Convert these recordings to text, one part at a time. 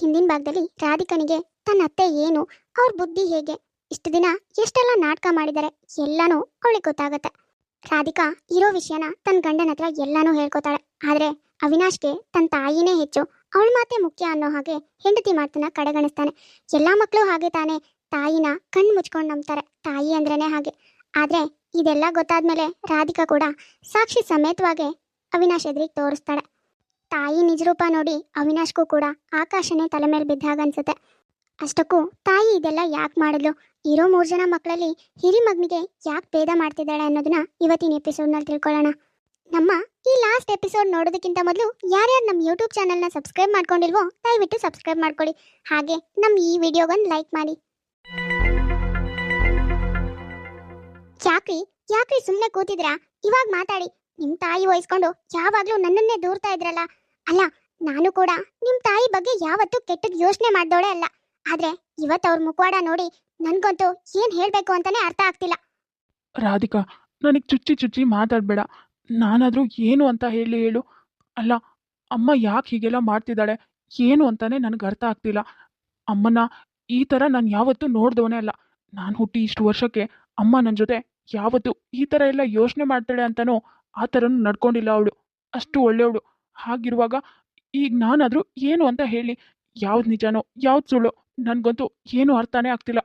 ಹಿಂದಿನ ಭಾಗದಲ್ಲಿ ರಾಧಿಕನಿಗೆ ತನ್ನ ಅತ್ತೆ ಏನು, ಅವ್ರ ಬುದ್ಧಿ ಹೇಗೆ, ಇಷ್ಟು ದಿನ ಎಷ್ಟೆಲ್ಲ ನಾಟಕ ಮಾಡಿದ್ದಾರೆ ಎಲ್ಲಾನು ಅವಳಿಗೆ ಗೊತ್ತಾಗತ್ತೆ. ರಾಧಿಕಾ ಇರೋ ವಿಷಯನ ತನ್ನ ಗಂಡನ ಹತ್ರ ಎಲ್ಲಾನು ಹೇಳ್ಕೊತಾಳೆ. ಆದ್ರೆ ಅವಿನಾಶ್ಗೆ ತನ್ನ ತಾಯಿನೇ ಹೆಚ್ಚು. ಅವಳ ಮಾತೆ ಮುಖ್ಯ ಅನ್ನೋ ಹಾಗೆ ಹೆಂಡತಿ ಮಾತನ್ನ ಕಡೆಗಣಿಸ್ತಾನೆ. ಎಲ್ಲಾ ಮಕ್ಕಳು ಹಾಗೆ ತಾನೆ, ತಾಯಿನ ಕಣ್ಣು ಮುಚ್ಕೊಂಡು ನಂಬ್ತಾರೆ. ತಾಯಿ ಅಂದ್ರೇನೆ ಹಾಗೆ. ಆದ್ರೆ ಇದೆಲ್ಲ ಗೊತ್ತಾದ್ಮೇಲೆ ರಾಧಿಕಾ ಕೂಡ ಸಾಕ್ಷಿ ಸಮೇತವಾಗಿ ಅವಿನಾಶ್ ಎದುರಿಗೆ ತೋರಿಸ್ತಾಳೆ. ತಾಯಿ ನಿಜರೂಪ ನೋಡಿ ಅವಿನಾಶ್ಗೂ ಕೂಡ ಆಕಾಶನೇ ತಲೆ ಮೇಲೆ ಬಿದ್ದಾಗ ಅನ್ಸುತ್ತೆ. ಅಷ್ಟಕ್ಕೂ ತಾಯಿ ಇದೆಲ್ಲ ಯಾಕೆ ಮಾಡಿದ್ಲು? ಇರೋ ಮೂರು ಜನ ಮಕ್ಕಳಲ್ಲಿ ಹಿರಿ ಮಗನಿಗೆ ಯಾಕೆ ಭೇದ ಮಾಡ್ತಿದ್ದಾಳೆ ಅನ್ನೋದನ್ನ ಇವತ್ತಿನ ಎಪಿಸೋಡ್ನಲ್ಲಿ ತಿಳ್ಕೊಳ್ಳೋಣ. ನಮ್ಮ ಈ ಲಾಸ್ಟ್ ಎಪಿಸೋಡ್ ನೋಡೋದಕ್ಕಿಂತ ಮೊದಲು ಯಾರ್ಯಾರು ನಮ್ಮ ಯೂಟ್ಯೂಬ್ ಚಾನಲ್ನ ಸಬ್ಸ್ಕ್ರೈಬ್ ಮಾಡ್ಕೊಂಡಿಲ್ವೋ ದಯವಿಟ್ಟು ಸಬ್ಸ್ಕ್ರೈಬ್ ಮಾಡ್ಕೊಳ್ಳಿ. ಹಾಗೆ ನಮ್ಮ ಈ ವಿಡಿಯೋಗೊಂದು ಲೈಕ್ ಮಾಡಿ. ಯಾಕ್ರಿ? ಯಾಕ್ರಿ ಸುಮ್ಮನೆ ಕೂತಿದ್ರಾ? ಇವಾಗ ಮಾತಾಡಿ. ನಿಮ್ಮ ತಾಯಿ ವಹಿಸ್ಕೊಂಡು ಯಾವಾಗ್ಲೂ ನನ್ನನ್ನೇ ದೂರ್ತಾ ಇದ್ರಲ್ಲ? ಅಲ್ಲ, ನಾನು ಕೂಡ ನಿಮ್ ತಾಯಿ ಬಗ್ಗೆ ಯಾವತ್ತೂ ಕೆಟ್ಟದ್ ಯೋಚನೆ ಮಾಡ್ದೋಳೆ ಅಲ್ಲ. ಆದ್ರೆ ಇವತ್ತು ಅವ್ರ ಮುಖವಾಡ ನೋಡಿ ನನ್ಗಂತೂ ಏನ್ ಹೇಳ್ಬೇಕು ಅಂತಾನೆ ಅರ್ಥ ಆಗ್ತಿಲ್ಲ. ರಾಧಿಕಾ, ನನಗೆ ಚುಚ್ಚಿ ಚುಚ್ಚಿ ಮಾತಾಡಬೇಡ. ನಾನಾದರೂ ಏನು ಅಂತ ಹೇಳಿ ಹೇಳು. ಅಲ್ಲ, ಅಮ್ಮ ಯಾಕೆ ಹೀಗೆಲ್ಲ ಮಾಡ್ತಿದ್ದಾಳೆ? ಏನು ಅಂತಾನೆ ನನಗೆ ಅರ್ಥ ಆಗ್ತಿಲ್ಲ. ಅಮ್ಮನ ಈ ಥರ ನಾನು ಯಾವತ್ತೂ ನೋಡ್ದವನೇ ಅಲ್ಲ. ನಾನು ಹುಟ್ಟಿ ಇಷ್ಟು ವರ್ಷಕ್ಕೆ ಅಮ್ಮ ನನ್ನ ಜೊತೆ ಯಾವತ್ತು ಈ ಥರ ಎಲ್ಲ ಯೋಚನೆ ಮಾಡ್ತಾಳೆ ಅಂತನೋ ಆ ಥರನೂ ನಡ್ಕೊಂಡಿಲ್ಲ ಅವಳು. ಅಷ್ಟು ಒಳ್ಳೆಯವಳು. ಹಾಗಿರುವಾಗ ಈಗ ನಾನಾದರೂ ಏನು ಅಂತ ಹೇಳಿ ಯಾವ್ದು ನಿಜನೋ ಯಾವ್ದು ಸುಳ್ಳು ನನಗಂತೂ ಏನು ಅರ್ಥನೇ ಆಗ್ತಿಲ್ಲ.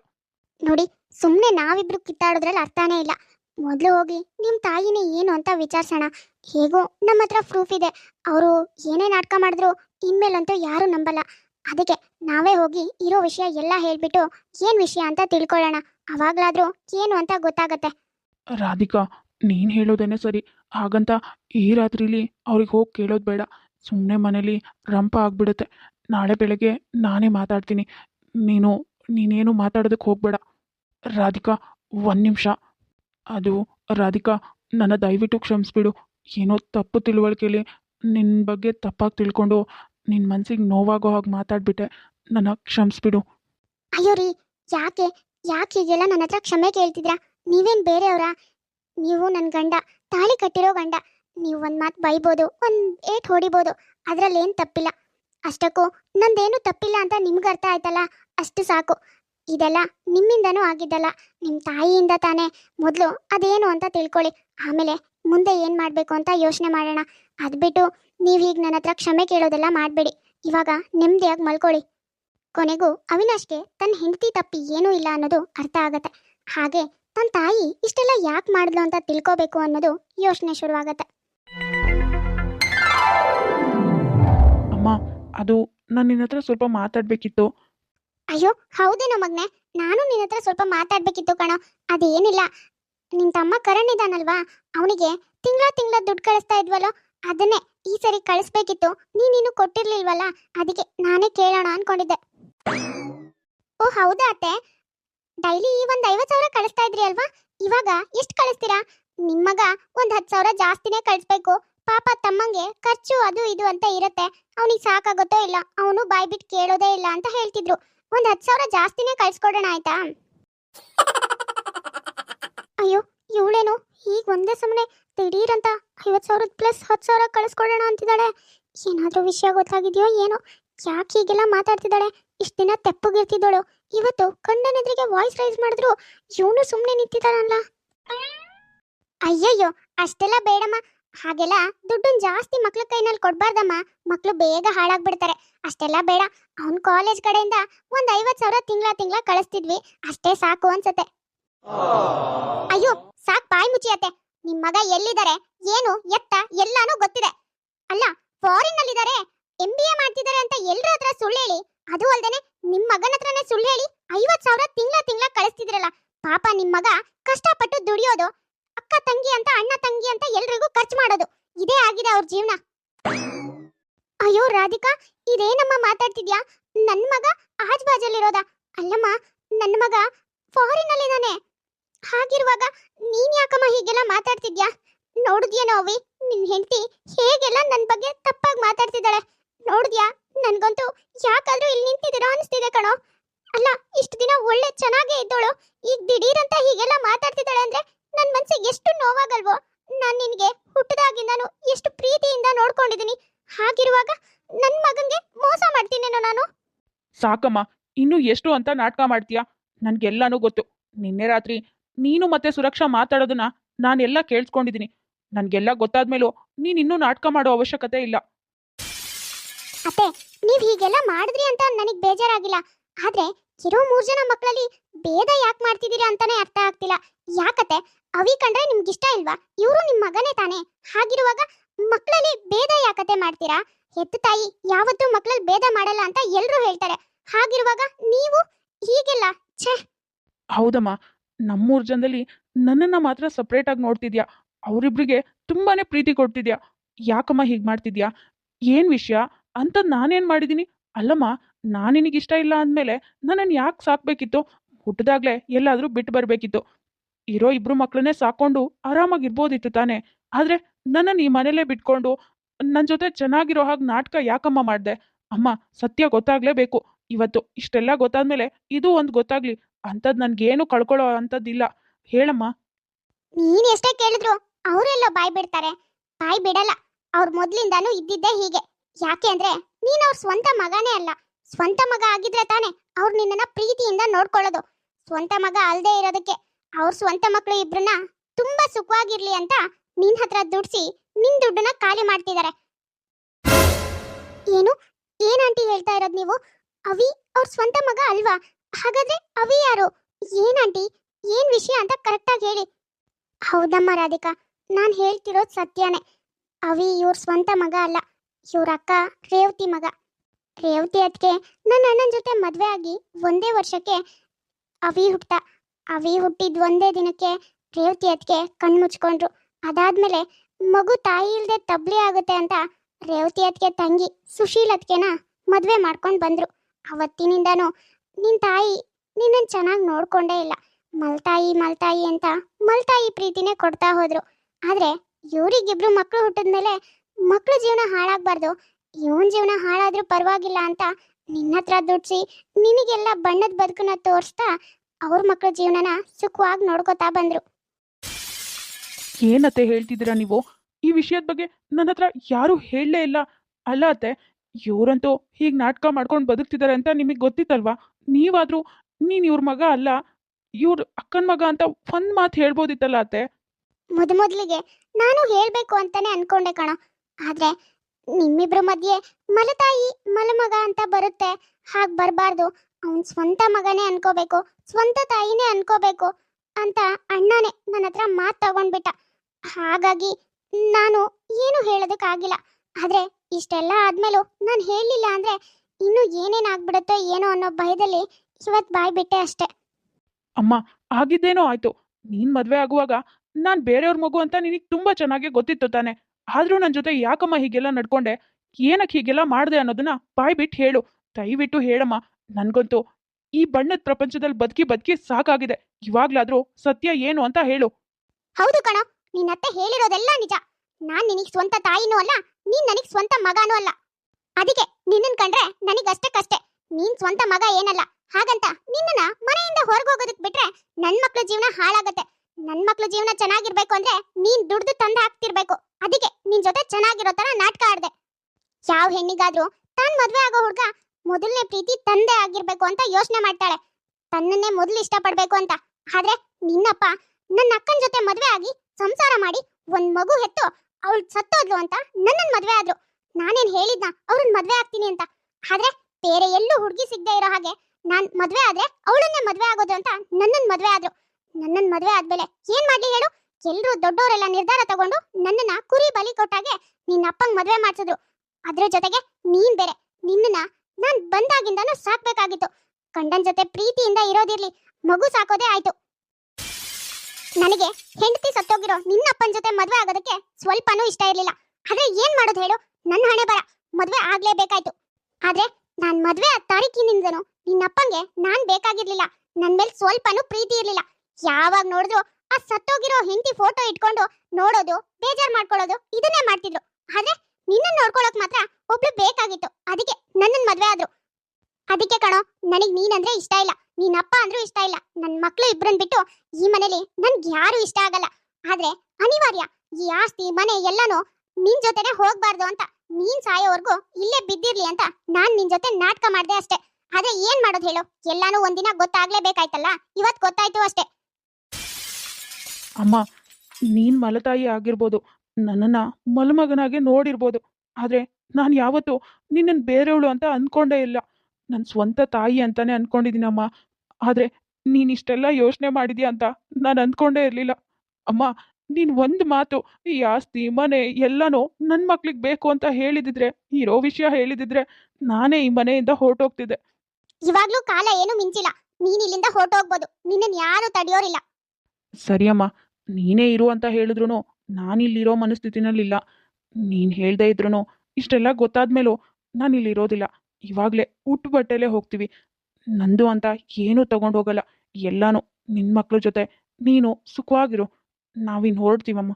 ನೋಡಿ ಸುಮ್ನೆ ನಾವಿಬ್ರು ಕಿತ್ತಾಡೋದ್ರಲ್ಲಿ ಅರ್ಥನೇ ಇಲ್ಲ. ಮೊದಲು ಹೋಗಿ ನಿಮ್ ತಾಯಿನೇ ಏನು ಅಂತ ವಿಚಾರಿಸೋಣ. ಹೇಗೋ ನಮ್ಮ ಹತ್ರ ಪ್ರೂಫ್ ಇದೆ. ಅವರು ಏನೇ ನಾಟಕ ಮಾಡಿದ್ರು ಇನ್ಮೇಲಂತೂ ಯಾರು ನಂಬಲ್ಲ. ಅದಕ್ಕೆ ನಾವೇ ಹೋಗಿ ಇರೋ ವಿಷಯ ಎಲ್ಲ ಹೇಳ್ಬಿಟ್ಟು ಏನ್ ವಿಷಯ ಅಂತ ತಿಳ್ಕೊಳ್ಳೋಣ. ಅವಾಗ್ಲಾದ್ರೂ ಏನು ಅಂತ ಗೊತ್ತಾಗತ್ತೆ. ರಾಧಿಕಾ ನೀನು ಹೇಳೋದೇನೆ ಸರಿ. ಹಾಗಂತ ಈ ರಾತ್ರಿಲಿ ಅವ್ರಿಗೆ ಹೋಗಿ ಕೇಳೋದು ಬೇಡ. ಸುಮ್ಮನೆ ಮನೇಲಿ ರಂಪ ಆಗಿಬಿಡುತ್ತೆ. ನಾಳೆ ಬೆಳಗ್ಗೆ ನಾನೇ ಮಾತಾಡ್ತೀನಿ. ನೀನು, ನೀನೇನು ಮಾತಾಡೋದಕ್ಕೆ ಹೋಗಬೇಡ. ರಾಧಿಕಾ, ಒಂದು ನಿಮಿಷ. ಅದು, ರಾಧಿಕಾ, ನನ್ನ ದಯವಿಟ್ಟು ಕ್ಷಮಿಸ್ಬಿಡು. ಏನೋ ತಪ್ಪು ತಿಳುವಳಿಕೆಯಲ್ಲಿ ನಿನ್ನ ಬಗ್ಗೆ ತಪ್ಪಾಗಿ ತಿಳ್ಕೊಂಡು ನಿನ್ನ ಮನಸ್ಸಿಗೆ ನೋವಾಗೋ ಹಾಗೆ ಮಾತಾಡ್ಬಿಟ್ಟೆ. ನನ್ನ ಕ್ಷಮಿಸ್ಬಿಡು. ಅಯ್ಯೋ ರೀ, ಯಾಕೆ ಯಾಕೆ ಹೀಗೆಲ್ಲ ನನ್ನ ಹತ್ರ ಕ್ಷಮೆ ಕೇಳ್ತಿದ್ರಾ? ನೀವೇನು ಬೇರೆಯವರಾ? ನೀವು ನನ್ನ ಗಂಡ. ತಾಳಿ ಕಟ್ಟಿರೋ ಗಂಡ. ನೀವು ಒಂದ್ ಮಾತು ಬೈಬೋದು, ಒಂದ್ ಏಟ್ ಹೊಡಿಬೋದು, ಅದ್ರಲ್ಲಿ ಏನ್ ತಪ್ಪಿಲ್ಲ. ಅಷ್ಟಕ್ಕೂ ನಂದೇನು ತಪ್ಪಿಲ್ಲ ಅಂತ ನಿಮ್ಗೆ ಅರ್ಥ ಆಯ್ತಲ್ಲ? ಅಷ್ಟು ಸಾಕು. ಇದೆಲ್ಲ ನಿಮ್ಮಿಂದನೂ ಆಗಿದ್ದಲ್ಲ. ನಿಮ್ಮ ತಾಯಿಯಿಂದ ತಾನೇ. ಮೊದಲು ಅದೇನು ಅಂತ ತಿಳ್ಕೊಳ್ಳಿ. ಆಮೇಲೆ ಮುಂದೆ ಏನು ಮಾಡಬೇಕು ಅಂತ ಯೋಚನೆ ಮಾಡೋಣ. ಅದು ಬಿಟ್ಟು ನೀವು ಈಗ ನನ್ನ ಹತ್ರ ಕ್ಷಮೆ ಕೇಳೋದೆಲ್ಲ ಮಾಡಬೇಡಿ. ಇವಾಗ ನೆಮ್ಮದಿಯಾಗಿ ಮಲ್ಕೊಳ್ಳಿ. ಕೊನೆಗೂ ಅವಿನಾಶ್ಗೆ ತನ್ನ ಹೆಂಡತಿ ತಪ್ಪಿ ಏನೂ ಇಲ್ಲ ಅನ್ನೋದು ಅರ್ಥ ಆಗತ್ತೆ. ಹಾಗೆ ತನ್ನ ತಾಯಿ ಇಷ್ಟೆಲ್ಲ ಯಾಕೆ ಮಾಡಿದ್ಲು ಅಂತ ತಿಳ್ಕೋಬೇಕು ಅನ್ನೋದು ಯೋಚನೆ ಶುರುವಾಗತ್ತೆ. ಅಮ್ಮ ಅದು ನಾನು ನಿನ್ನ ಹತ್ರ ಸ್ವಲ್ಪ ಮಾತಾಡ್ಬೇಕಿತ್ತು. ಅಯ್ಯೋ ಹೌದೇನೋ ಮಗ್ನೆ ನಾನು ನಿನ್ನ ಹತ್ರ ಸ್ವಲ್ಪ ಮಾತಾಡ್ಬೇಕಿತ್ತು ಕಣೋ ಅದೇನಿಲ್ಲ. ನಿನ್ ತಮ್ಮ ಕರಣ್ ಇದಾನಲ್ವಾ ಅವನಿಗೆ ತಿಂಗಳ ತಿಂಗಳ ದುಡ್ಡು ಕಳಿಸ್ತಾ ಇದ್ವಲ್ಲೋ ಅದನ್ನೇ ಈ ಸರಿ ಕಳಿಸ್ಬೇಕಿತ್ತು ನೀನಿನ್ನು ಕೊಟ್ಟಿರ್ಲಿಲ್ವಲ್ಲ ಅದಕ್ಕೆ ನಾನೇ ಕೇಳೋಣ ಅನ್ಕೊಂಡಿದ್ದೆ. ಓ ಹೌದಾ ಅತ್ತೆ? ಡೈಲಿ ಒಂದ್ ಐವತ್ ಸಾವಿರ ಕಳಿಸ್ತಾ ಇದ್ರಿ ಅಲ್ವಾ? ಇವಾಗ ಎಷ್ಟು ಕಳಿಸ್ತೀರಾ? ನಿಮ್ ಮಗ ಒಂದ್ ಹತ್ತು ಸಾವಿರ ಜಾಸ್ತಿನೇ ಕಳಿಸ್ಬೇಕು. ಪಾಪ ತಮ್ಮಂಗೆ ಖರ್ಚು ಅದು ಇದು ಅಂತ ಇರುತ್ತೆ. ಅವನಿಗೆ ಸಾಕಾಗುತ್ತೋ ಇಲ್ಲ? ಅವನು ಬಾಯ್ ಬಿಟ್ಟು ಕೇಳೋದೇ ಇಲ್ಲ ಅಂತ ಹೇಳ್ತಿದ್ರು. ಒಂದ್ ಹತ್ತು ಸಾವಿರ ಜಾಸ್ತಿನೇ ಕಳ್ಸ್ಕೊಡೋಣ ಆಯ್ತಾ? ಅಯ್ಯೋ, ಇವಳೇನು? ಈಗ ಒಂದೇ ಸಮನೆ ದಿಢೀರಂತ ಐವತ್ತು ಸಾವಿರದ ಪ್ಲಸ್ ಹತ್ತು ಸಾವಿರ ಕಳಿಸ್ಕೊಡೋಣ ಅಂತಿದ್ದಾಳೆ. ಏನಾದರೂ ವಿಷಯ ಗೊತ್ತಾಗಿದೆಯೋ ಏನೋ? ಯಾಕೆ ಹೀಗೆಲ್ಲ ಮಾತಾಡ್ತಿದ್ದಾಳೆ? ಇಷ್ಟು ದಿನ ತೆಪ್ಪಗಿರ್ತಿದ್ದಳು. ಇವತ್ತು ಕಣ್ಣನೆದ್ರಿಗೆ ವಾಯ್ಸ್ ರೈಸ್ ಮಾಡಿದ್ರು, ಇವನು ಸುಮ್ಮನೆ ನಿಂತಿದ್ದಾನಲ್ಲ. ಅಯ್ಯಯ್ಯೋ, ಅಷ್ಟೆಲ್ಲ ಬೇಡಮ್ಮ. ಹಾಗೆಲ್ಲ ದುಡ್ಡನ್ ಜಾಸ್ತಿ ಮಕ್ಳ ಕೈನಲ್ಲಿ ಕೊಡ್ಬಾರ್ದಮ್ಮ. ಮಕ್ಳು ಬೇಗ ಹಾಳಾಗ್ಬಿಡ್ತಾರೆ. ಅಷ್ಟೆಲ್ಲ ಬೇಡ. ಅವ್ನ ಕಾಲೇಜ್ ಕಡೆಯಿಂದ ಒಂದ್ ಐವತ್ ಸಾವಿರ ತಿಂಗಳ ತಿಂಗಳ ಕಳಿಸ್ತಿದ್ವಿ. ಅಷ್ಟೇ ಸಾಕು ಅನ್ಸತ್ತೆ. ಅಯ್ಯೋ, ಸಾಕ್ ಬಾಯ್ ಮುಚ್ಚಿಯತ್ತೆ ನಿಮ್ ಮಗ ಎಲ್ಲಿದ್ದಾರೆ? ಏನು? ಎತ್ತ? ಎಲ್ಲಾನು ಗೊತ್ತಿದೆ. ಅಲ್ಲ ಫಾರಿನ್ ನಲ್ಲಿದ್ದಾರೆ. ಎಂ ಬಿ ಎ ಮಾಡ್ತಿದ್ದಾರೆ ಅಂತ ಎಲ್ರ ಹತ್ರ ಸುಳ್ಳು ಹೇಳಿ ಅದು ಅಲ್ದೇನೆ ನಿಮ್ ಮಗನ ಹತ್ರನೇ ಸುಳ್ಳು ಹೇಳಿ ಐವತ್ ಸಾವಿರ ತಿಂಗಳ ತಿಂಗಳ ಕಳಿಸ್ತಿದ್ರಲ್ಲ, ಪಾಪ ನಿಮ್ ಮಗ ಕಷ್ಟಪಟ್ಟು ದುಡಿಯೋದು, ಅಕ್ಕ ತಂಗಿ ಅಂತ, ಅಣ್ಣ ತಂಗಿ ಅಂತ ಎಲ್ರಿಗೂ ಖರ್ಚು ಮಾಡೋದು. ಇದೇ ಆಗಿದೆ ಅವ್ರ ಜೀವನ. ಅಯ್ಯೋ ರಾಧಿಕಾ, ಇದೇನಮ್ಮ ಮಾತಾಡ್ತಿದ್ಯಾ? ನನ್ ಮಗ ಆಜ್ ಬಾಜಲ್ಲಿರೋದ ಅಲ್ಲಮ್ಮ ನನ್ನ ಮಗ ಫಾರಿನ್ ನಾನೇ ಹಾಗಿರುವಾಗ ನೀನ್ ಯಾಕಮ್ಮ ಹೀಗೆಲ್ಲ ಮಾತಾಡ್ತಿದ್ಯಾ? ನೋಡಿದ್ಯೇನೋ ಅವಿ ನಿನ್ ಹೆಂಡತಿ ಹೇಗೆಲ್ಲ ನನ್ ಬಗ್ಗೆ ತಪ್ಪಾಗಿ ಮಾತಾಡ್ತಿದ್ದಾಳೆ? ನೋಡಿದ್ಯಾ? ನನ್ಗಂತೂ ಯಾಕಾದ್ರೂ ಇಲ್ಲಿ ನಿಂತಿದ್ದೀರಾ ಅನಿಸ್ತಿದೆ ಕಣೋ. ಅಲ್ಲ, ಇಷ್ಟು ದಿನ ಒಳ್ಳೆ ಚೆನ್ನಾಗೇ ಇದ್ದೋಳು. ಈಗ ದಿಢೀರಂತ ಹೀಗೆಲ್ಲ ಮಾತಾಡ್ತಿದ್ದಾಳೆ ಅಂದ್ರೆ ನನ್ನ ಮನ್ಸಿಗೆ ಎಷ್ಟು ನೋವಾಗಲ್ವೋ. ನಾನು ನಿನಗೆ ಹುಟ್ಟದಾಗಿಂದಾನು ಎಷ್ಟು ಪ್ರೀತಿಯಿಂದ ನೋಡ್ಕೊಂಡಿದ್ದೀನಿ ಹಾಗಿರುವಾಗ ನನ್ನ ಮಗನಿಗೆ ಮೋಸ ಮಾಡ್ತೀನೇನೋ ನಾನು? ಸಾಕಮ್ಮ, ಇನ್ನು ಎಷ್ಟು ಅಂತ ನಾಟಕ ಮಾಡ್ತೀಯಾ? ನನ್ಗೆಲ್ಲಾನು ಗೊತ್ತು. ನಿನ್ನೆ ರಾತ್ರಿ ನೀನು ಮತ್ತೆ ಸುರಕ್ಷಾ ಮಾತಾಡೋದನ್ನ ನಾನೆಲ್ಲ ಕೇಳಿಸ್ಕೊಂಡಿದ್ದೀನಿ ನನ್ಗೆಲ್ಲ ಗೊತ್ತಾದ್ಮೇಲೂ ನೀನಿನ್ನೂ ನಾಟಕ ಮಾಡೋ ಅವಶ್ಯಕತೆ ಇಲ್ಲ. ಅತ್ತೆ ನೀವ್ ಹೀಗೆಲ್ಲ ಮಾಡಿದ್ರಿ ಅಂತ ನನಗ್ ಬೇಜಾರಾಗಿಲ್ಲ. ಆದ್ರೆ ಇರೋ ಮೂರ್ ಜನ ಮಕ್ಕಳಲ್ಲಿ ಭೇದ ಯಾಕೆ ಮಾಡ್ತಿದ್ದೀರಾ ಅಂತಾನೆ ಅರ್ಥ ಆಗ್ತಿಲ್ಲ. ಯಾಕತ್ತೆ? ಅವಿ ಕಂಡ್ರೆ ನಿಮ್ಗೆ ಇಷ್ಟ ಇಲ್ವಾ? ಇವರು ನಿಮ್ ಮಗನೇ ತಾನೆ. ಹಾಗಿರುವಾಗ ಮಕ್ಕಳಲ್ಲಿ ಭೇದ ಯಾಕತೆ ಮಾಡ್ತೀರಾ? ಹೆತ್ತ ತಾಯಿ, ಯಾವತ್ತೂ ಮಕ್ಕಳಲ್ಲಿ ಭೇದ ಮಾಡಲ್ಲ ಅಂತ ಎಲ್ಲರೂ ಹೇಳ್ತಾರೆ. ಹಾಗಿರುವಾಗ ನೀವು ಹೀಗೆಲ್ಲ, ಛೇ! ಹೌದಮ್ಮ. ನಮ್ಮೂರ್ ಜನದಲ್ಲಿ ನನ್ನನ್ನ ಮಾತ್ರ ಸಪ್ರೇಟ್ ಆಗಿ ನೋಡ್ತಿದ್ಯಾ? ಅವರಿಬ್ರಿಗೆ ತುಂಬಾನೇ ಪ್ರೀತಿ ಕೊಡ್ತಿದ್ಯಾ? ಯಾಕಮ್ಮ ಹೀಗ್ ಮಾಡ್ತಿದ್ಯಾ? ಏನ್ ವಿಷಯ? ಅಂತ ನಾನೇನ್ ಮಾಡಿದ್ದೀನಿ? ಅಲ್ಲಮ್ಮ, ನಾನು ನಿನಗ್ ಇಷ್ಟ ಇಲ್ಲ ಅಂದಮೇಲೆ ನನ್ನನ್ನು ಯಾಕೆ ಸಾಕ್ಬೇಕಿತ್ತು? ಹುಟ್ಟದಾಗ್ಲೇ ಎಲ್ಲಾದ್ರೂ ಬಿಟ್ಟು ಬರಬೇಕಿತ್ತು. ಇರೋ ಇಬ್ರು ಮಕ್ಕಳನ್ನೇ ಸಾಕೊಂಡು ಆರಾಮಾಗಿರ್ಬೋದಿತ್ತು ತಾನೇ. ಆದರೆ ನನ್ನನ್ನು ಈ ಮನೇಲೇ ಬಿಟ್ಕೊಂಡು ನನ್ನ ಜೊತೆ ಚೆನ್ನಾಗಿರೋ ಹಾಗೆ ನಾಟಕ ಯಾಕಮ್ಮ ಮಾಡ್ದೆ? ಅಮ್ಮ, ಸತ್ಯ ಗೊತ್ತಾಗ್ಲೇಬೇಕು. ಇವತ್ತು ಇಷ್ಟೆಲ್ಲ ಗೊತ್ತಾದ್ಮೇಲೆ ಇದು ಒಂದು ಗೊತ್ತಾಗ್ಲಿ. ಅಂಥದ್ದು ನನಗೇನು ಕಳ್ಕೊಳ್ಳೋ ಅಂಥದ್ದಿಲ್ಲ ಹೇಳಮ್ಮ. ನೀನ್ ಎಷ್ಟೇ ಕೇಳಿದ್ರು ಅವರೆಲ್ಲ ಬಾಯ್ ಬಿಡ್ತಾರೆ. ಬಾಯ್ ಬಿಡಲ್ಲ. ಅವ್ರ ಮೊದ್ಲಿಂದಾನು ಇದ್ದಿದ್ದೇ ಹೀಗೆ. ಯಾಕೆ ಅಂದ್ರೆ ನೀನ್ ಅವ್ರ ಸ್ವಂತ ಮಗನೇ ಅಲ್ಲ. ಸ್ವಂತ ಮಗ ಆಗಿದ್ರೆ ತಾನೇ ಅವ್ರು ನಿನ್ನನ್ನ ಪ್ರೀತಿಯಿಂದ ನೋಡ್ಕೊಳ್ಳೋದು. ಸ್ವಂತ ಮಗ ಅಲ್ದೇ ಇರೋದಕ್ಕೆ ಅವ್ರ ಸ್ವಂತ ಮಕ್ಕಳು ಇಬ್ರನ್ನ ತುಂಬಾ ಸುಖವಾಗಿರ್ಲಿ ಅಂತ ನಿನ್ ಹತ್ರ ದುಡ್ಸಿ ನಿನ್ ದುಡ್ಡನ್ನ ಖಾಲಿ ಮಾಡ್ತಿದ್ದಾರೆ ಏನು? ಏನ್ ಆಂಟಿ ಹೇಳ್ತಾ ಇರೋದ್ ನೀವು? ಅವಿ ಅವ್ರ ಸ್ವಂತ ಮಗ ಅಲ್ವಾ? ಹಾಗಾದ್ರೆ ಅವಿ ಯಾರು? ಏನಂಟಿ ಏನ್ ವಿಷಯ ಅಂತ ಕರೆಕ್ಟಾಗಿ ಹೇಳಿ. ಹೌದಮ್ಮ ರಾಧಿಕಾ, ನಾನು ಹೇಳ್ತಿರೋದು ಸತ್ಯನೇ. ಅವಿ ಇವ್ರ ಸ್ವಂತ ಮಗ ಅಲ್ಲ. ಇವ್ರ ರೇವತಿ ಮಗ. ರೇವತಿ ಅದಕ್ಕೆ ನನ್ನ ಅಣ್ಣನ ಜೊತೆ ಮದುವೆ ಆಗಿ ಒಂದೇ ವರ್ಷಕ್ಕೆ ಅವಿ ಹುಟ್ಟ. ಅವಿ ಹುಟ್ಟಿದ ಒಂದೇ ದಿನಕ್ಕೆ ರೇವತಿ ಅದಕ್ಕೆ ಕಣ್ಣು ಮುಚ್ಕೊಂಡ್ರು. ಅದಾದ್ಮೇಲೆ ಮಗು ತಾಯಿ ಇಲ್ದೆ ತಬ್ಲಿ ಆಗುತ್ತೆ ಅಂತ ರೇವತಿ ಅದಕ್ಕೆ ತಂಗಿ ಸುಶೀಲ್ ಅದಕ್ಕೆನ ಮದುವೆ ಮಾಡ್ಕೊಂಡು ಬಂದ್ರು. ಅವತ್ತಿನಿಂದಾನು ನಿನ್ನ ತಾಯಿ ನಿನ್ನನ್ನು ಚೆನ್ನಾಗಿ ನೋಡ್ಕೊಂಡೇ ಇಲ್ಲ. ಮಲ್ತಾಯಿ ಮಲ್ತಾಯಿ ಅಂತ ಮಲ್ತಾಯಿ ಪ್ರೀತಿನೇ ಕೊಡ್ತಾ ಹೋದ್ರು. ಆದ್ರೆ ಇವರಿಗಿಬ್ರು ಮಕ್ಕಳು ಹುಟ್ಟಿದ್ಮೇಲೆ ಮಕ್ಳ ಜೀವನ ಹಾಳಾಗ್ಬಾರ್ದು. ಇವನ್ ಜೀವನ ಹಾಳಾದ್ರೂ ಪರವಾಗಿಲ್ಲ ಅಂತ ನಿನ್ನ ಹತ್ರ ದುಡ್ಸಿ ನಿನಗೆಲ್ಲ ಬಣ್ಣದ ಬದುಕನ್ನ ತೋರಿಸ್ತಾ ಅವ್ರ ಮಕ್ಳ ಜೀವನನ ಸುಖವಾಗಿ ನೋಡ್ಕೋತಾ ಬಂದ್ರು. ಏನತ್ತೆ ಹೇಳ್ತಿದ್ದೀರಾ ನೀವು? ಈ ವಿಷಯದ ಬಗ್ಗೆ ನನ್ನ ಹತ್ರ ಯಾರೂ ಹೇಳಲೇ ಇಲ್ಲ. ಅಲ್ಲ ಅತ್ತೆ ಇವರಂತೂ ಹೀಗೆ ನಾಟಕ ಮಾಡ್ಕೊಂಡು ಬದುಕ್ತಿದ್ದಾರೆ ಅಂತ ನಿಮಗೆ ಗೊತ್ತಿತ್ತಲ್ವಾ? ನೀವಾದ್ರೂ ನೀನು ಇವ್ರ ಮಗ ಅಲ್ಲ ಇವ್ರ ಅಕ್ಕನ ಮಗ ಅಂತ ಒಂದು ಮಾತು ಹೇಳ್ಬೋದಿತ್ತಲ್ಲ ಅತ್ತೆ? ಮೊದಮೊದಲಿಗೆ ನಾನು ಹೇಳಬೇಕು ಅಂತಾನೆ ಅನ್ಕೊಂಡೆ ಕಣೋ. ಆದ್ರೆ ನಿಮ್ಮಿಬ್ರ ಮಧ್ಯೆ ಮಲತಾಯಿ, ಮಲಮಗ ಅಂತ ಬರುತ್ತೆ. ಹಾಗೆ ಬರಬಾರ್ದು. ಅವನ್ ಸ್ವಂತ ಮಗನೇ ಅನ್ಕೋಬೇಕು, ಸ್ವಂತ ತಾಯಿನೇ ಅನ್ಕೋಬೇಕು ಅಂತ ಅಣ್ಣನೇ ನನ್ನ ಹತ್ರ ಮಾತು ತಗೊಂಡ್ಬಿಟ್ಟ. ಹಾಗಾಗಿ ನಾನು ಏನು ಹೇಳೋದಕ್ಕಾಗಿಲ್ಲ ಆದ್ರೆ ಇಷ್ಟೆಲ್ಲ ಆದ್ಮೇಲೂ ನಾನು ಹೇಳಲಿಲ್ಲ ಅಂದ್ರೆ ಇನ್ನು ಏನೇನಾಗ್ಬಿಡುತ್ತೋ ಏನೋ ಅನ್ನೋ ಭಯದಲ್ಲಿ ಇವತ್ ಬಾಯ್ ಬಿಟ್ಟೆ ಅಷ್ಟೇ. ಅಮ್ಮ, ಆಗಿದ್ದೇನೋ ಆಯ್ತು. ನೀನ್ ಮದ್ವೆ ಆಗುವಾಗ ನಾನ್ ಬೇರೆಯವ್ರ ಮಗು ಅಂತ ನಿನಗೆ ತುಂಬಾ ಚೆನ್ನಾಗಿ ಗೊತ್ತಿತ್ತು ತಾನೆ. ಆದ್ರೂ ನನ್ನ ಜೊತೆ ಯಾಕಮ್ಮ ಹೀಗೆಲ್ಲ ನಡ್ಕೊಂಡೆ? ಏನಕ್ಕೆ ಹೀಗೆಲ್ಲ ಮಾಡ್ದೆ ಅನ್ನೋದನ್ನ ಬಾಯ್ ಬಿಟ್ಟು ಹೇಳು. ದಯವಿಟ್ಟು ಹೇಳಮ್ಮ. ನನ್ಗಂತೂ ಈ ಬಣ್ಣದ ಪ್ರಪಂಚದಲ್ಲಿ ಬದುಕಿ ಬದುಕಿ ಸಾಕಾಗಿದೆ. ಇವಾಗ್ಲಾದ್ರೂ ಸತ್ಯ ಏನು ಅಂತ ಹೇಳು. ಹೌದು ಕಣ. ನಿನ್ನ ಅತ್ತೆ ಹೇಳಿರೋದೆಲ್ಲ ನಿಜ. ನಾನ್ ನಿನಗ್ ಸ್ವಂತ ತಾಯಿನೂ ಅಲ್ಲ, ನೀನ್ ನನಗ್ ಸ್ವಂತ ಮಗನೂ ಅಲ್ಲ. ಅದಕ್ಕೆ ನಿನ್ನನ್ ಕಂಡ್ರೆ ನನಗಷ್ಟಕ್ಕಷ್ಟೇ ನೀನ್ ಸ್ವಂತ ಮಗ ಏನಲ್ಲ. ಹಾಗಂತ ನಿನ್ನನ್ನ ಮನೆಯಿಂದ ಹೊರಗೋಗೋದಕ್ ಬಿಟ್ರೆ ನನ್ ಮಕ್ಳ ಜೀವನ ಹಾಳಾಗತ್ತೆ. ನನ್ ಮಕ್ಳ ಜೀವನ ಚೆನ್ನಾಗಿರ್ಬೇಕು ಅಂದ್ರೆ ನೀನ್ ದುಡ್ದು ತಂದ ಹಾಕ್ತಿರ್ಬೇಕು. ಅದಕ್ಕೆ ನಿನ್ ಜೊತೆ ಚೆನ್ನಾಗಿರೋ ತರ ನಾಟಕ ಆಡ್ದೆ. ಯಾವ ಹೆಣ್ಣಿಗಾದ್ರೂ ತನ್ ಮದ್ವೆ ಆಗೋ ಹುಡ್ಗ ಮೊದಲನೇ ಪ್ರೀತಿ ತಂದೆ ಆಗಿರ್ಬೇಕು ಅಂತ ಯೋಚನೆ ಮಾಡ್ತಾಳೆ. ತನ್ನನ್ನೇ ಮೊದಲು ಇಷ್ಟಪಡ್ಬೇಕು ಅಂತ. ಆದ್ರೆ ನಿನ್ನಪ್ಪ ನನ್ನ ಅಕ್ಕನ ಜೊತೆ ಮದ್ವೆ ಆಗಿ ಸಂಸಾರ ಮಾಡಿ ಒಂದ್ ಮಗು ಹೆತ್ತು ಅವಳು ಸತ್ತೋದ್ಲು ಅಂತ ನನ್ನನ್ ಮದ್ವೆ ಆದ್ರು. ನಾನೇನ್ ಹೇಳಿದ್ನ ಅವ್ರನ್ನ ಮದ್ವೆ ಆಗ್ತೀನಿ ಅಂತ. ಆದ್ರೆ ಬೇರೆ ಎಲ್ಲೂ ಹುಡುಗಿ ಸಿಗದೆ ಇರೋ ಹಾಗೆ ನಾನ್ ಮದ್ವೆ ಆದ್ರೆ ಅವಳನ್ನೇ ಮದ್ವೆ ಆಗೋದು ಅಂತ ನನ್ನನ್ ಮದ್ವೆ ಆದ್ರು. ನನ್ನನ್ ಮದ್ವೆ ಆದ್ಮೇಲೆ ಏನ್ ಮಾಡ್ಲಿ ಹೇಳು? ಎಲ್ರು ದೊಡ್ಡವರೆಲ್ಲ ನಿರ್ಧಾರ ತಗೊಂಡು ನನ್ನನ್ನ ಕುರಿ ಬಲಿ ಕೊಟ್ಟಾಗೆ ನಿನ್ನ ಅಪ್ಪಂಗ್ ಮದ್ವೆ ಮಾಡ್ಸಿದ್ರು. ಅದ್ರ ಜೊತೆಗೆ ನೀನ್ ಬೇರೆ. ನಿನ್ನನ್ನ ನಾನ್ ಬಂದಾಗಿಂದಾನು ಸಾಕ್ಬೇಕಾಗಿತ್ತು. ಗಂಡನ್ ಜೊತೆ ಪ್ರೀತಿಯಿಂದ ಇರೋದಿರ್ಲಿ, ಮಗು ಸಾಕೋದೇ ಆಯ್ತು. ನನಗೆ ಹೆಂಡತಿ ಸತ್ತೋಗಿರೋ ನಿನ್ನಪ್ಪನ ಜೊತೆ ಮದ್ವೆ ಆಗೋದಕ್ಕೆ ಸ್ವಲ್ಪನೂ ಇಷ್ಟ ಇರ್ಲಿಲ್ಲ. ಆದ್ರೆ ಏನ್ ಮಾಡೋದು ಹೇಳು? ನನ್ನ ಹಣೆ ಬರ. ಮದ್ವೆ ಆಗ್ಲೇಬೇಕಾಯ್ತು. ಆದ್ರೆ ನಾನ್ ಮದ್ವೆ ಆದ ತಾರೀಕಿನಿಂದನು ನಿನ್ನಪ್ಪಂಗೆ ನಾನ್ ಬೇಕಾಗಿರ್ಲಿಲ್ಲ. ನನ್ ಮೇಲೆ ಸ್ವಲ್ಪನೂ ಪ್ರೀತಿ ಇರ್ಲಿಲ್ಲ. ಯಾವಾಗ ನೋಡಿದ್ರು ಆ ಸತ್ತೋಗಿರೋ ಹೆಂಡತಿ ಫೋಟೋ ಇಟ್ಕೊಂಡು ನೋಡೋದು, ಬೇಜಾರ್ ಮಾಡ್ಕೊಳ್ಳೋದು, ಇದನ್ನೇ ಮಾಡ್ತಿದ್ರು. ಆದ್ರೆ ನಿನ್ನ ನೋಡ್ಕೊಳಕ್ ಮಾತ್ರ ಒಬ್ಳು ಬೇಕಾಗಿತ್ತು. ಅದಕ್ಕೆ ನನ್ನನ್ ಮದ್ವೆ ಆದ್ರು. ಅದಕ್ಕೆ ಕಣೋ, ನನಗ್ ನೀನಂದ್ರೆ ಇಷ್ಟ ಇಲ್ಲ. ನೀನಪ್ಪ ಅಂದ್ರೂ ಇಷ್ಟ ಇಲ್ಲ. ನನ್ ಮಕ್ಳು ಇಬ್ರನ್ ಬಿಟ್ಟು ಈ ಮನೇಲಿ ನನ್ಗೆ ಯಾರು ಇಷ್ಟ ಆಗಲ್ಲ. ಆದ್ರೆ ಅನಿವಾರ್ಯ, ಈ ಆಸ್ತಿ, ಮನೆ ಎಲ್ಲಾನು ನಿನ್ ಜೊತೆನೆ ಹೋಗ್ಬಾರ್ದು ಅಂತ. ನೀನ್ ಸಾಯೋವರೆಗೂ ಇಲ್ಲೇ ಬಿದ್ದಿರ್ಲಿ ಅಂತ ನಾನ್ ನಿನ್ ಜೊತೆ ನಾಟಕ ಮಾಡ್ದೆ ಅಷ್ಟೇ. ಆದ್ರೆ ಏನ್ ಮಾಡೋದು ಹೇಳು? ಎಲ್ಲಾನು ಒಂದಿನ ಗೊತ್ತಾಗ್ಲೇಬೇಕಾಯ್ತಲ್ಲ? ಇವತ್ ಗೊತ್ತಾಯ್ತು ಅಷ್ಟೇ. ಅಮ್ಮ ನೀನ್ ಮಲತಾಯಿ ಆಗಿರ್ಬೋದು ನನ್ನನ್ನ ಮಲಮಗನಾಗೆ ನೋಡಿರ್ಬೋದು ಆದ್ರೆ ನಾನು ಯಾವತ್ತು ನಿನ್ನನ್ನು ಬೇರೆಯವಳು ಅಂತ ಅನ್ಕೊಂಡೇ ಇಲ್ಲ. ನನ್ನ ಸ್ವಂತ ತಾಯಿ ಅಂತಾನೆ ಅನ್ಕೊಂಡಿದ್ದೀನಮ್ಮ ಆದ್ರೆ ನೀನ್ ಇಷ್ಟೆಲ್ಲ ಯೋಚನೆ ಮಾಡಿದ್ಯಾ ಅಂತ ನಾನು ಅನ್ಕೊಂಡೇ ಇರಲಿಲ್ಲ. ಅಮ್ಮ ನೀನ್ ಒಂದು ಮಾತು ಈ ಆಸ್ತಿ ಮನೆ ಎಲ್ಲನೂ ನನ್ನ ಮಕ್ಳಿಗೆ ಬೇಕು ಅಂತ ಹೇಳಿದಿದ್ರೆ ಇರೋ ವಿಷಯ ಹೇಳಿದಿದ್ರೆ ನಾನೇ ಈ ಮನೆಯಿಂದ ಹೊರಟೋಗ್ತಿದ್ದೆ. ಇವಾಗ್ಲೂ ಕಾಲ ಏನು ಮಿಂಚಿಲ್ಲ. ನೀನ್ ಇಲ್ಲಿಂದ ಹೊರಟೋಗ್ಬೋದು. ನಿನ್ನನ್ ಯಾರು ತಡೆಯೋರಿಲ್ಲ. ಸರಿಯಮ್ಮ ನೀನೇ ಇರು ಅಂತ ಹೇಳಿದ್ರು ನಾನಿಲ್ಲಿರೋ ಮನಸ್ಥಿತಿನಲ್ಲಿಲ್ಲ. ನೀನು ಹೇಳ್ದೇ ಇದ್ರು ಇಷ್ಟೆಲ್ಲ ಗೊತ್ತಾದ್ಮೇಲೂ ನಾನು ಇಲ್ಲಿರೋದಿಲ್ಲ ಇವಾಗಲೇ ಉಟ್ಟು ಬಟ್ಟೆಲೇ ಹೋಗ್ತೀವಿ. ನಂದು ಅಂತ ಏನೂ ತಗೊಂಡು ಹೋಗಲ್ಲ. ಎಲ್ಲಾನು ನಿನ್ನ ಮಕ್ಳ ಜೊತೆ. ನೀನು ಸುಖವಾಗಿರು. ನಾವಿನ್ನು ಹೊರಡ್ತೀವಮ್ಮ.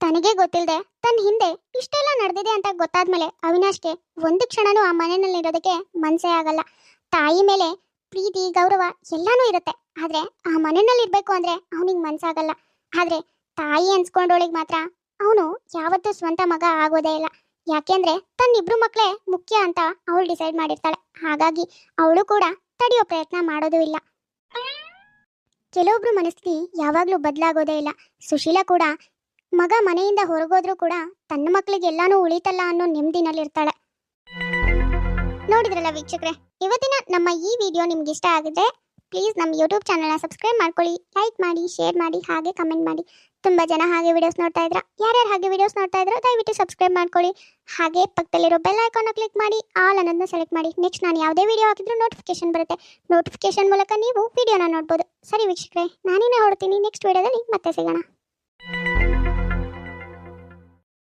ತನಗೆ ಗೊತ್ತಿಲ್ಲದೆ ತನ್ನ ಹಿಂದೆ ಇಷ್ಟೆಲ್ಲ ನಡೆದಿದೆ ಅಂತ ಗೊತ್ತಾದ್ಮೇಲೆ ಅವಿನಾಶ್ಗೆ ಒಂದು ಕ್ಷಣನೂ ಆ ಮನೆಯಲ್ಲಿರೋದಕ್ಕೆ ಮನಸ್ಸೇ ಆಗಲ್ಲ. ತಾಯಿ ಮೇಲೆ ಪ್ರೀತಿ, ಗೌರವ ಎಲ್ಲಾನು ಇರುತ್ತೆ. ಆದ್ರೆ ಆ ಮನೆಯಲ್ಲಿ ಇರ್ಬೇಕು ಅಂದ್ರೆ ಅವನಿಗೆ ಮನ್ಸಾಗಲ್ಲ. ಆದ್ರೆ ತಾಯಿ ಅನ್ಸ್ಕೊಂಡೋಳಿಗೆ ಮಾತ್ರ ಅವನು ಯಾವತ್ತೂ ಸ್ವಂತ ಮಗ ಆಗೋದೇ ಇಲ್ಲ. ಯಾಕೆಂದ್ರೆ ತನ್ನಿಬ್ರು ಮಕ್ಕಳೇ ಮುಖ್ಯ ಅಂತ ಅವಳು ಡಿಸೈಡ್ ಮಾಡಿರ್ತಾಳೆ. ಹಾಗಾಗಿ ಅವಳು ಕೂಡ ತಡೆಯೋ ಪ್ರಯತ್ನ ಮಾಡೋದು ಇಲ್ಲ. ಕೆಲವೊಬ್ರು ಮನಸ್ಥಿತಿ ಯಾವಾಗ್ಲೂ ಬದಲಾಗೋದೇ ಇಲ್ಲ. ಸುಶೀಲಾ ಕೂಡ ಮಗ ಮನೆಯಿಂದ ಹೊರಗೋದ್ರೂ ಕೂಡ ತನ್ನ ಮಕ್ಕಳಿಗೆ ಎಲ್ಲಾನು ಉಳಿತಲ್ಲ ಅನ್ನೋ ನೆಮ್ಮದಿನಲ್ಲಿರ್ತಾಳೆ. ನೋಡಿದ್ರಲ್ಲ ವೀಕ್ಷಕರೇ, ಇವತ್ತಿನ ನಮ್ಮ ಈ ವಿಡಿಯೋ ನಿಮ್ಗೆ ಇಷ್ಟ ಆಗಿದ್ರೆ ಪ್ಲೀಸ್ ನಮ್ಮ ಯೂಟ್ಯೂಬ್ ಚಾನಲ್ನ ಸಬ್ಸ್ಕ್ರೈಬ್ ಮಾಡ್ಕೊಳ್ಳಿ ಲೈಕ್ ಮಾಡಿ ಶೇರ್ ಮಾಡಿ, ಹಾಗೆ ಕಮೆಂಟ್ ಮಾಡಿ. ತುಂಬ ಜನ ಹಾಗೆ ವಿಡಿಯೋಸ್ ನೋಡ್ತಾ ಇದ್ರ. ಯಾರ್ಯಾರು ಹಾಗೆ ವಿಡಿಯೋಸ್ ನೋಡ್ತಾ ಇದ್ರೋ, ದಯವಿಟ್ಟು ಸಬ್ಸ್ಕ್ರೈಬ್ ಮಾಡ್ಕೊಳ್ಳಿ. ಹಾಗೆ ಪಕ್ಕದಲ್ಲಿರೋ ಬೆಲ್ ಐಕಾನ್ನ ಕ್ಲಿಕ್ ಮಾಡಿ ಆಲ್ ಅನ್ನೋದನ್ನ ಸೆಲೆಕ್ಟ್ ಮಾಡಿ. ನೆಕ್ಸ್ಟ್ ನಾನು ಯಾವುದೇ ವಿಡಿಯೋ ಹಾಕಿದ್ರೂ ನೋಟಿಫಿಕೇಶನ್ ಬರುತ್ತೆ. ನೋಟಿಫಿಕೇಶನ್ ಮೂಲಕ ನೀವು ವಿಡಿಯೋನ ನೋಡ್ಬೋದು. ಸರಿ ವೀಕ್ಷಕರೇ ನಾನೇನೇ ಹೊಡ್ತೀನಿ ನೆಕ್ಸ್ಟ್ ವಿಡಿಯೋದಲ್ಲಿ ಮತ್ತೆ ಸಿಗೋಣ.